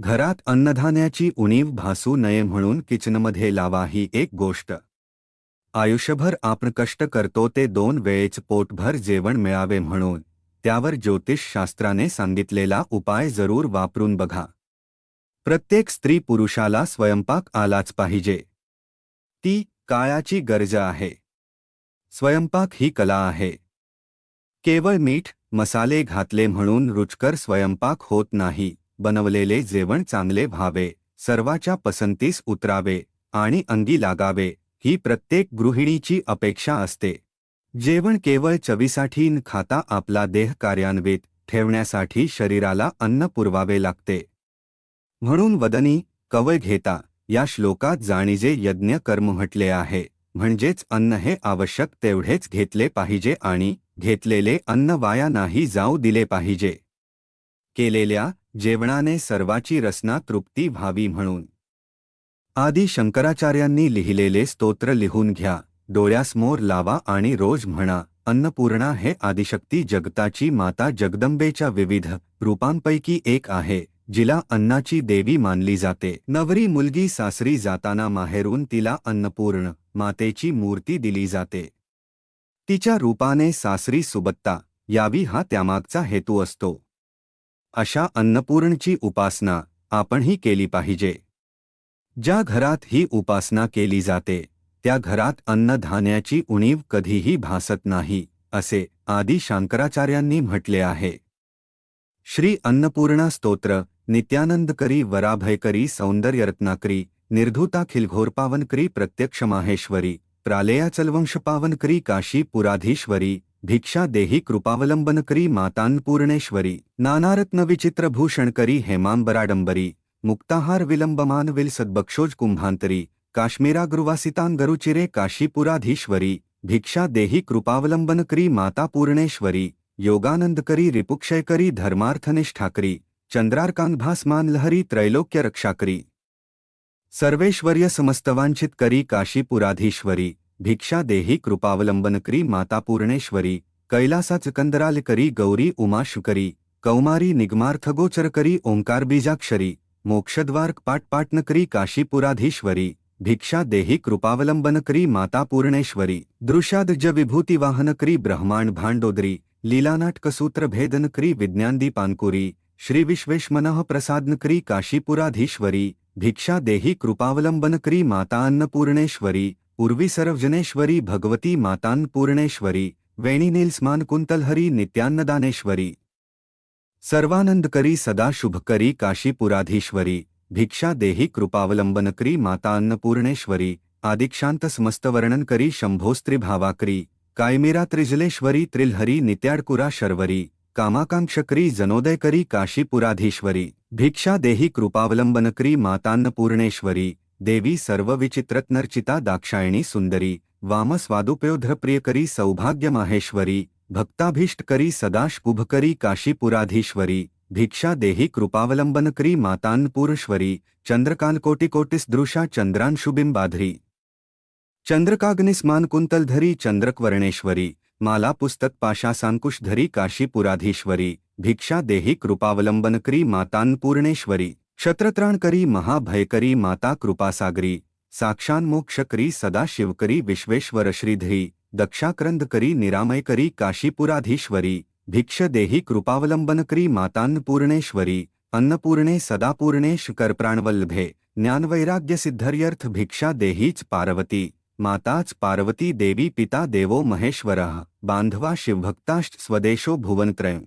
घरात अन्नधान्याची उणीव भासू नये म्हणून किचनमध्ये लावा ही एक गोष्ट. आयुष्यभर आपण कष्ट करतो ते दोन वेळेच पोटभर जेवण मिळावे म्हणून त्यावर ज्योतिषशास्त्राने सांगितलेला उपाय जरूर वापरून बघा. प्रत्येक स्त्री पुरुषाला स्वयंपाक आलाच पाहिजे. ती काळाची गरज आहे. स्वयंपाक ही कला आहे. केवळ मीठ मसाले घातले म्हणून रुचकर स्वयंपाक होत नाही. बनवलेले जेवण चांगले व्हावे सर्वाच्या पसंतीस उतरावे आणि अंगी लागावे ही प्रत्येक गृहिणीची अपेक्षा असते. जेवण केवळ चवीसाठी न खाता आपला देह कार्यान्वित ठेवण्यासाठी शरीराला अन्न पुरवावे लागते. म्हणून वदनी कवय घेता या श्लोकात जाणीजे यज्ञ कर्म म्हटले आहे म्हणजेच अन्न हे आवश्यक तेवढेच घेतले पाहिजे आणि घेतलेले अन्न वाया नाही जाऊ दिले पाहिजे. केलेल्या जेवणाने सर्वाची रसना तृप्ती व्हावी म्हणून. आदी शंकराचार्यांनी लिहिलेले स्तोत्र लिहून घ्या डोळ्यासमोर लावा आणि रोज म्हणा अन्नपूर्णा हे आदिशक्ती जगताची माता जगदंबेच्या विविध रूपांपैकी एक आहे जिला अन्नाची देवी मानली जाते. नवरी मुलगी सासरी जाताना माहेरून तिला अन्नपूर्ण मातेची मूर्ती दिली जाते. तिच्या रूपाने सासरी सुबत्ता यावी हा त्यामागचा हेतू असतो. अशा अन्नपूर्णची उपासना आपणही केली पाहिजे. ज्या घरात ही उपासना केली जाते, त्या घरात अन्नधान्याची उणीव कधीही भासत नाही, असे आदी शंकराचार्यांनी म्हटले आहे. श्री अन्नपूर्णा स्तोत्र, नित्यानंदकरी वराभयकरी सौंदर्यरत्नाकरी, निर्धुता खिलघोरपावनकरी प्रत्यक्ष माहेश्वरी प्रालेयाचलवंशपावनकरी काशी पुराधीश्वरी भिक्षा देही कृपावलंबनकरी मातान्पूर्णेश्वरी नानारत्नविचित्रभूषणकरी हेमांबराडंबरी मुक्ताहार विलंबमान विलसद्बक्षोज कुंभांतरी काश्मीरागृवासितांगरुचिरे काशीपुराधीश्वरी, भिक्षा देही कृपावलंबनकरी माता पूर्णेश्वरी योगानंद करी रिपुक्षय योगानंदकरी रिपुक्षयकरी धर्मार्थनिष्ठाकरी चंद्रार्कांभासमान लहरी त्रैलोक्य रक्षाकरी सर्वेश्वर्य समस्तवांछितकरी काशीपुराधीश्वरी भिक्षा देही कृपावलंबनकरी माता पूर्णेश्वरी कैलासाचकंदरालकरी गौरी उमाशुकरी, कौमारी निगमार्थगोचरकरी ओंकारबीजाक्षरी मोक्षद्वार पाटपाटनकरी काशीपुराधीश्वरी भिक्षा देही कृपावलंबनकरी माता पूर्णेश्वरी दृशाद ज विभूति वाहन विभूतिवाहनकरी ब्रह्मांड भांडोदरी लीलानाटकसूत्र भेदनकरी विज्ञानदीपांकुरी श्री विश्वेश्मनः प्रसादनकरी काशीपुराधीश्वरी भिक्षा देही कृपावलंबनकरी माता अन्नपूर्णेश्वरी उर्वी सर्वजनेश्वरी, भगवती मातान्नपूर्णेश्वरी वेणीनीलस्मान कुंतलहरी नित्यान्नदानेश्वरी। सर्वानंदकरी सदा शुभकरी, काशीपुराधीश्वरी, भिक्षा देही कृपावलंबनकरी माता अन्नपूर्णेश्वरी आदिक्षांत समस्तवर्णनकरी शंभोस्त्रिभावाकरी कायमिरा त्रिजलेश्वरी त्रिलहरी, नित्याडकुरा शर्वरी कामाकांक्षकरी जनोदयकरी, काशीपुराधीश्वरी, भिक्षा देही कृपावलंबनकरी मातान्नपूर्णेश्वरी देवी सर्वविचित्रत्नर्चिता दाक्षायणी सुंदरी वामस्वादुपयोधप्रियकरी सौभाग्यमाहेश्वरी, भक्ताभीष्टकरी सदाशकुभकरी काशीपुराधीश्वरी, भिक्षा देही कृपावलंबनकरी मातान्नपूर्णेश्वरी चंद्रकांकोटिकोटिसदृशा चंद्रांशुबिंबाधरी। चंद्रकाग्निस्मान कुंतलधरी चंद्रकवर्णेश्वरी माला पुस्तक काशीपुराधीश्वरी, भिक्षा देही कृपावलंबनकरी मातान्नपूर्णेश्वरी। क्षत्रत्राणकरी महाभयकरी, माता कृपासागरी, साक्षान्मोक्षकरी सदाशिवकरी विश्वेश्वर श्रीधरी दक्षाक्रंदकरी, निरामयकरी, काशीपुराधीश्वरी भिक्ष देही कृपावलंबनकरी, मातान्नपूर्णेश्वरी, अन्नपूर्णे सदापूर्णेश करप्राणवल्लभे ज्ञानवैराग्यसिद्धर्यर्थ, भिक्षा देहीच पार्वती, माताच पार्वती देवी, पिता देवो महेश्वरः बांधवा शिवभक्ताश्च, स्वदेशो भुवनत्रयम्।